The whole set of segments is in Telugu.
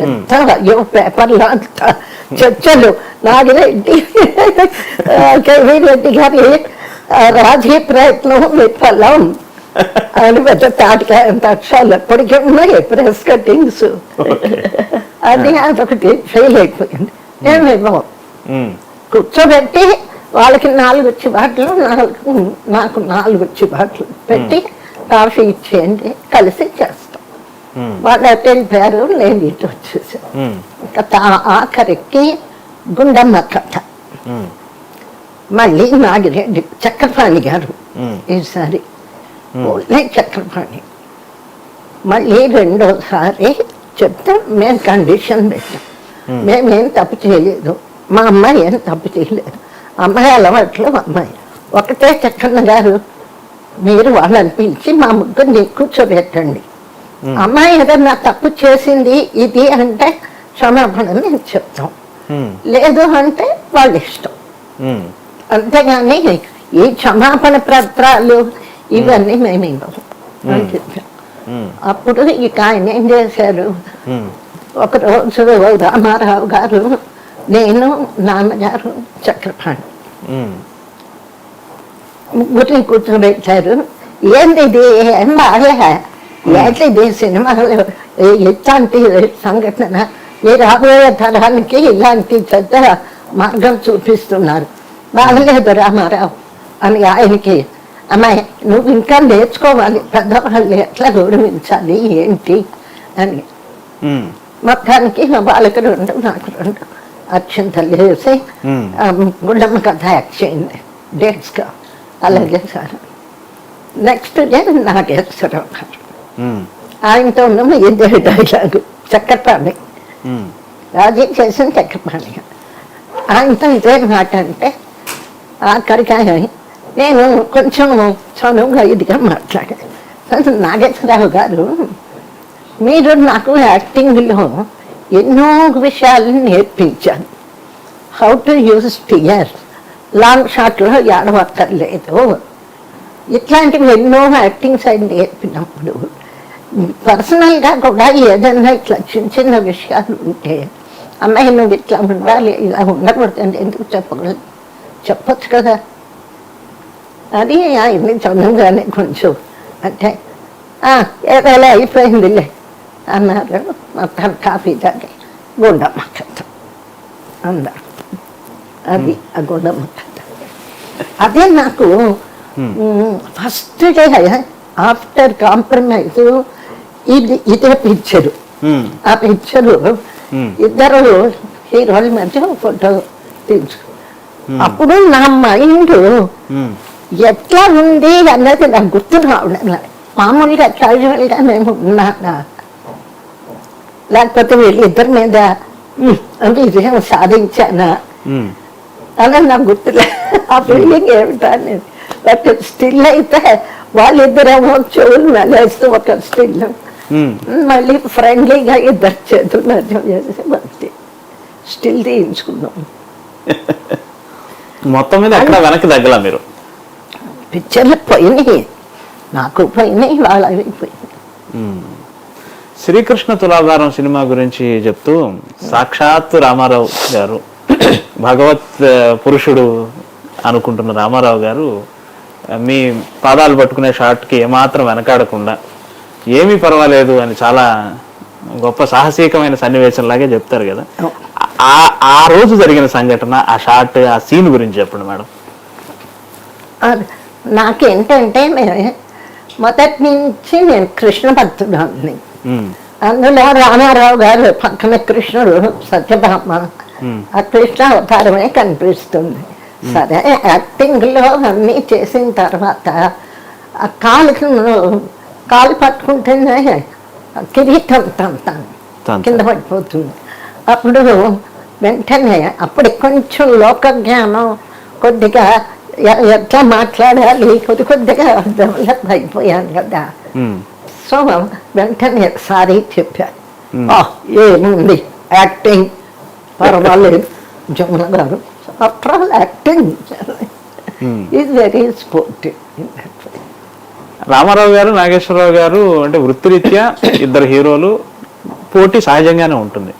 పెద్ద అయ్యో పేపర్లో అంత చర్చలు నాగిరెడ్డి కేవీ రెడ్డి గారి రాజకీయ ప్రయత్నం విఫలం. అని పెద్ద తాటికాయ అక్షరాలు ఎప్పటికీ ఉన్నాయి ప్రెస్ కటింగ్స్ అది అదొకటి ఫెయిల్ అయిపోయింది. ఏమేమో. కూర్చోబెట్టి వాళ్ళకి నాలుగు చిబాట్లు నాలుగు నాకు నాలుగు చిబాట్లు పెట్టి కాఫీ ఇచ్చేయండి కలిసి చేస్తాం. వాళ్ళు అటు వెళ్ళిపోయారు నేను ఇటు వచ్చేసాను. ఇంకా ఆఖరికి గుండమ్మ కథ. మళ్ళీ నాగిరెడ్డి చక్రపాణి గారు ఈసారి ఓన్లీ చక్రపాణి. మళ్ళీ రెండోసారి చెప్తే మేము కండిషన్ పెట్టాం. మేమేం. తప్పు చేయలేదు. మా అమ్మాయి ఏం తప్పు చేయలేదు. అమ్మాయి అలవాట్లు అమ్మాయి. ఒకటే చక్కన్న గారు మీరు వాళ్ళని పిలిచి మా ముగ్గురిని కూర్చోబెట్టండి అమ్మాయి ఏదన్నా తప్పు చేసింది ఇది అంటే క్షమాపణ మేము చెప్తాం. లేదు అంటే వాళ్ళ ఇష్టం. అంతేగాని ఈ క్షమాపణ పత్రాలు ఇవన్నీ మేము ఇవ్వము అని చెప్పాం. అప్పుడు ఇక ఆయన ఏం చేశారు? ఒకరోజు రామారావు గారు నేను నాన్నగారు చక్రపాణి ముగ్గురిని కూర్చోబెట్టారు. ఏంది ఇది? ఏం బాగా ఏంటి ఇది సినిమాలో ఇట్లాంటి సంఘటన ఈ రాబోయే తరానికి ఇలాంటి పెద్ద మార్గం చూపిస్తున్నారు. బాగలేదు రామారావు అని ఆయనకి అమ్మాయి నువ్వు ఇంకా నేర్చుకోవాలి పెద్దవాళ్ళు ఎట్లా గౌరవించాలి ఏంటి? అని. మొత్తానికి వాళ్ళకి రెండు నాకు రెండు Hmm. ఆ, గుండమ్మ కథ యాక్ట్ చేయండి డేట్స్గా అలాగే సార్. నెక్స్ట్ డే గారు. ఉమ్, ఆయనతో ఉన్న ఇదే డైలాగు చక్రపాణి ఉమ్, రాజీ చేసిన చక్రపాణి గారు ఆయనతో ఇదే మాట అంటే ఆఖరికి ఆయన నేను కొంచెం చనువుగా ఇదిగా మాట్లాడాను నాగేశ్వరరావు గారు మీరు నాకు యాక్టింగ్లో ఎన్నో విషయాలు నేర్పించారు how to use tear long షాట్లో ఏడవక్కర్లేదు ఇట్లాంటివి ఎన్నో యాక్టింగ్ సైడ్ నేర్పినప్పుడు పర్సనల్గా కూడా ఏదైనా ఇట్లా చిన్న చిన్న విషయాలు ఉంటే అమ్మాయి నువ్వు ఇట్లా ఉండాలి ఇలా ఉండకూడదు అని ఎందుకు చెప్పగలదు చెప్పొచ్చు కదా. అది ఆయన్ని చదువుగానే కొంచెం అంటే "ఆ, ఏదైనా అయిపోయిందిలే అన్నారు. మొత్తం కాఫీ తాగి గుండమ్మ కథ. అన్నారు అది ఆ గుండమ్మ కథ. అదే నాకు ఫస్ట్ డే ఆఫ్టర్ కాంప్రమైజ్ ఇది ఇదే పిక్చరు ఆ పిక్చరు. ఇద్దరు హీరోల మధ్య ఫోటో తీసు అప్పుడు నా మైండ్ ఎట్లా ఉంది అన్నది నాకు గుర్తు రావడం. మామూలుగా క్యాజువల్గా మేము ఉన్నానా లేకపోతే వీళ్ళిద్దరి మీద "ఉమ్, అంటే విజయం సాధించానా? అని నాకు గుర్తులే ఆ ఫీలింగ్ ఏమిటా బట్ స్టిల్ అయితే వాళ్ళిద్దరేమో చెవులు మెలేస్తూ ఒక స్టిల్ మళ్ళీ ఫ్రెండ్లీగా ఇద్దరు చేతులు మధ్య చేసి మళ్ళీ స్టిల్ తీయించుకున్నాం మొత్తం మీద ఎక్కడ వెనక్కి తగ్గల మీరు పిక్చర్లు పోయినాయి నాకు పోయినాయి వాళ్ళ ఉమ్. శ్రీకృష్ణ తులాభారం సినిమా గురించి చెప్తూ సాక్షాత్ రామారావు గారు భగవత్ పురుషుడు అనుకుంటున్న రామారావు గారు మీ పాదాలు పట్టుకునే షాట్కి ఏమాత్రం వెనకాడకుండా ఏమీ పర్వాలేదు అని చాలా గొప్ప సాహసీకమైన సన్నివేశం లాగే చెప్తారు కదా. ఆ ఆ రోజు జరిగిన సంఘటన ఆ షాట్ ఆ సీన్ గురించి చెప్పండి మేడం. నాకేంటంటే మొదటి నుంచి నేను కృష్ణ భక్తుడాన్ని అందులో రామారావు గారు పక్కన కృష్ణుడు సత్యభామ. ఆ కృష్ణ అవతారమే కనిపిస్తుంది. సరే యాక్టింగ్లో అన్నీ చేసిన తర్వాత ఆ కాలుకి కాలు పట్టుకుంటేనే కిరీటం తంతాను తంతాను. కింద పడిపోతుంది. అప్పుడు వెంటనే అప్పుడు కొంచెం లోక జ్ఞానం కొద్దిగా ఎట్లా మాట్లాడాలి? కొద్ది కొద్దిగా డెవలప్ అయిపోయాను కదా. సో వెంటనే సారీ చెప్పాను. Hmm. "ఆ, ఏముంది? యాక్టింగ్. పర్వాలేదు జమున గారు. After all acting. Is very sportive Ramarao గారు నాగేశ్వరరావు గారు అంటే వృత్తిరీత్యా ఇద్దరు హీరోలు పోటీ సహజంగానే ఉంటుంది.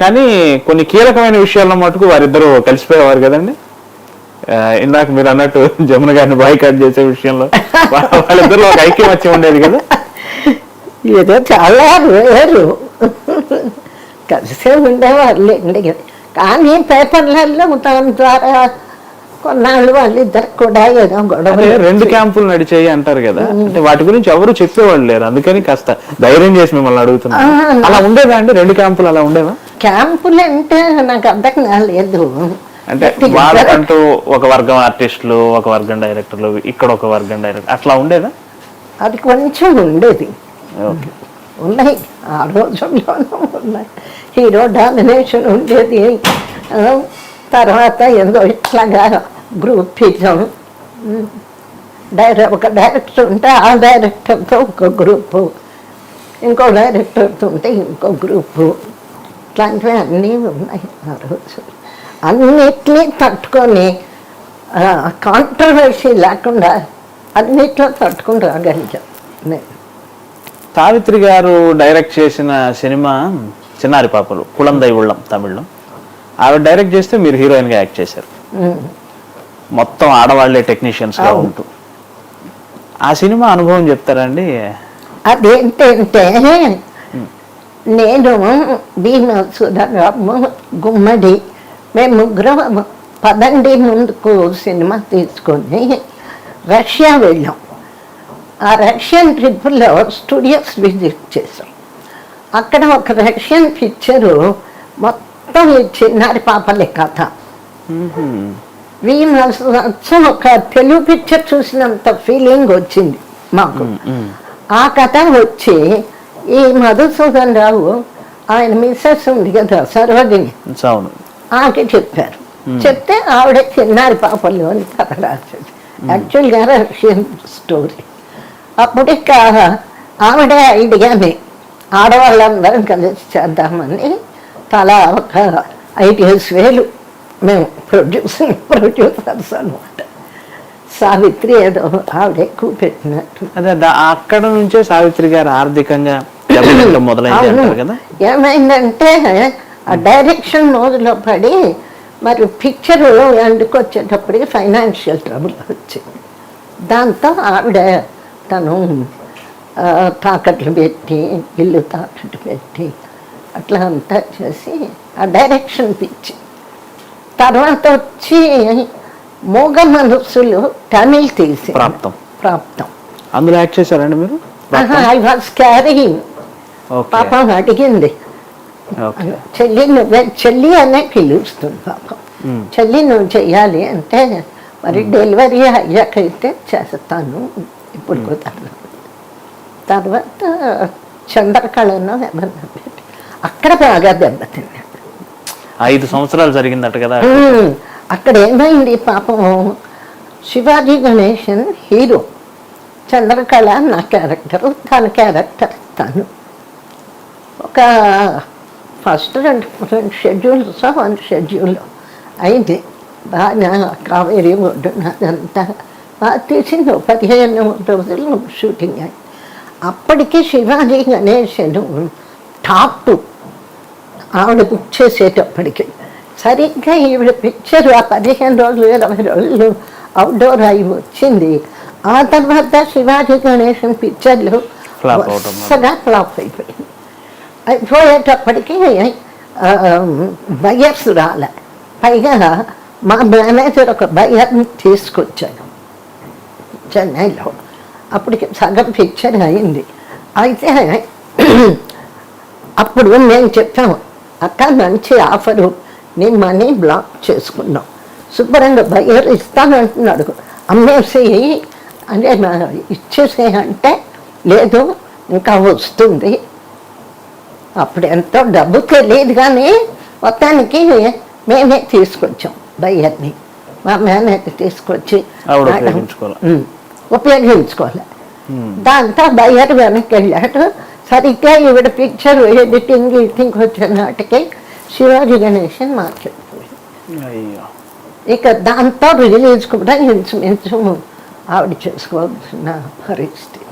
కానీ కొన్ని కీలకమైన విషయాల్లో మటుకు వారిద్దరూ కలిసిపోయేవారు కదండి. ఇందాక మీరు అన్నట్టు జమున గారిని బాయ్కాట్ చేసే విషయంలో వా- వాళ్ళిద్దరిలో ఒక వచ్చి ఉండేది కదా. ఏదో చాలా వేరు. కలిసే ఉండేవారు కానీ పేపర్లలో దాని ద్వారా కొన్నాళ్ళు వాళ్ళిద్దరు కూడా ఏదో గొడవ రెండు క్యాంపులు నడిచాయి అంటారు కదా. అంటే వాటి గురించి ఎవరు చెప్పేవాళ్ళు లేరు. అందుకని కాస్త ధైర్యం చేసి మిమ్మల్ని అడుగుతున్నా. అలా ఉండేదా అండి? రెండు క్యాంపులు అలా ఉండేవా? క్యాంపులు అంటే నాకు అర్థం కాలేదు. అంటే వాళ్ళకంటూ ఒక వర్గం ఆర్టిస్టులు ఒక వర్గం డైరెక్టర్లు ఇక్కడ ఒక వర్గం డైరెక్టర్ అట్లా ఉండేదా? అది కొంచెం ఉండేది. ఓకే. ఉన్నాయి. ఆ రోజుల్లోనూ ఉన్నాయి. హీరో డామినేషన్ ఉండేది. తర్వాత ఏదో ఇట్లాగా గ్రూప్ ఇజం డైరెక్ట్ ఒక డైరెక్టర్ ఉంటే ఆ డైరెక్టర్తో ఒక గ్రూపు ఇంకో డైరెక్టర్తో ఉంటే ఇంకో గ్రూపు ఇట్లాంటివి అన్నీ ఉన్నాయి ఆ రోజు. అన్నిటినీ తట్టుకొని కాంట్రవర్సీ లేకుండా అన్నిట్లో తట్టుకుని రాగలిగాం నేను. సావిత్రి గారు డైరెక్ట్ చేసిన సినిమా చిన్నారి పాపలు కుళందై ఉళ్ళం తమిళ్ళో. ఆవిడ డైరెక్ట్ చేస్తే మీరు హీరోయిన్గా యాక్ట్ చేశారు. మొత్తం ఆడవాళ్ళే టెక్నీషియన్స్గా ఉంటూ. ఆ సినిమా అనుభవం చెప్తారండి? అదేంటంటే నేను భీమ సుధరాము గుమ్మడి మేము ముగ్గురం పదండి ముందుకు సినిమా తీసుకొని రష్యా వెళ్ళాం. ఆ రష్యన్ ట్రిప్లో స్టూడియోస్ విజిట్ చేసాం అక్కడ ఒక రష్యన్ పిక్చరు మొత్తం ఈ చిన్నారి పాపలే కథ వీణ ఒక తెలుగు పిక్చర్ చూసినంత ఫీలింగ్ వచ్చింది మాకు ఆ కథ వచ్చి ఈ మధుసూదన్ రావు ఆయన మిస్సెస్ ఉంది కదా సర్వదిని ఆకి చెప్పారు చెప్తే ఆవిడ చిన్నారి పాపల్లో అని కథ రాసేది యాక్చువల్గా రష్యన్ స్టోరీ అప్పుడే ఇక ఆవిడ ఐడియాని ఆడవాళ్ళందరం కలిసి చేద్దామని తలా ఒక ఐడియాస్ వేలు మేము ప్రొడ్యూసింగ్ ప్రొడ్యూసర్స్ అనమాట సావిత్రి ఏదో ఆవిడ ఎక్కువ పెట్టినట్టు అదే అక్కడ నుంచే సావిత్రి గారు ఆర్థికంగా ఏమైందంటే ఆ డైరెక్షన్ మోజులో పడి మరి పిక్చర్ ఎందుకు వచ్చేటప్పటికి ఫైనాన్షియల్ ట్రబుల్ వచ్చింది. దాంతో ఆవిడ తను తాకట్లు పెట్టి ఇల్లు తాకట్టు పెట్టి అట్లా అంతా చేసి ఆ డైరెక్షన్ పిచ్చి. తర్వాత వచ్చి మూగ మనస్సులు తమిళ్ తీసి. ప్రాప్తం. ప్రాప్తం. అందులో యాక్ట్ చేశారండి మీరు? ఐ వాజ్ క్యారింగ్ పాపం అడిగింది. చెల్లి నువ్వే చెల్లి అనే పిలుస్తుంది పాపం. చెల్లి నువ్వు చెయ్యాలి అంటే మరి డెలివరీ అయ్యాకైతే చేస్తాను. ఇప్పుడు కుదరదు. తర్వాత చంద్రకళను ఏమన్నా అక్కడ బాగా దెబ్బతిన్నాడు ఐదు సంవత్సరాలు జరిగిందట కదా. అక్కడ ఏమైంది పాపం? శివాజీ గణేషన్ హీరో చంద్రకళ నా క్యారెక్టర్ తన క్యారెక్టర్ తను. ఒక ఫస్ట్ రెండు రెండు షెడ్యూల్స్ వన్ షెడ్యూల్ అయింది. బాగా కావేరి ఒడ్డున అదంతా బాగా తీసింది పదిహేను రోజులు షూటింగ్ అయింది. అప్పటికి శివాజీ గణేషన్ టాప్ టూ ఆవిడ బుక్ చేసేటప్పటికి సరిగ్గా ఈవిడ పిక్చర్ ఆ పదిహేను రోజులు ఇరవై రోజులు అవుట్డోర్ అయి వచ్చింది ఆ తర్వాత శివాజీ గణేషన్ పిక్చర్లు. వరుసగా ఫ్లాప్ అయిపోయింది అయిపోయేటప్పటికి బయర్స్ రాలే పైగా మా మేనేజర్ ఒక బయర్ని తీసుకొచ్చాను చెన్నైలో అప్పటికి సగం పిక్చర్ అయింది అయితే అప్పుడు మేము చెప్పాము అక్క మంచి ఆఫరు. నీ మనీ బ్లాక్ చేసుకున్నాం శుభ్రంగా బయ్యర్ ఇస్తానంటున్నాడు అమ్మేసి అంటే ఇచ్చేసే అంటే లేదు ఇంకా వస్తుంది. అప్పుడు ఎంతో డబ్బు తెలియదు కానీ మొత్తానికి మేమే తీసుకొచ్చాం బయ్యర్ని. మా మేనేజర్ తీసుకొచ్చి ఉపయోగించుకోవాలి. దాంతో బయ్యర్ వెనక్కి వెళ్ళాడు. సరిగ్గా ఈవిడ పిక్చర్ ఎడిటింగ్ ఎడిటింగ్ వచ్చిన నాటికి శివాజీ గణేషన్ అయ్యో. ఇక దాంతో రిలీజ్ కూడా ఇంచుమించు ఆవిడ చేసుకోవాల్సిన పరిస్థితి.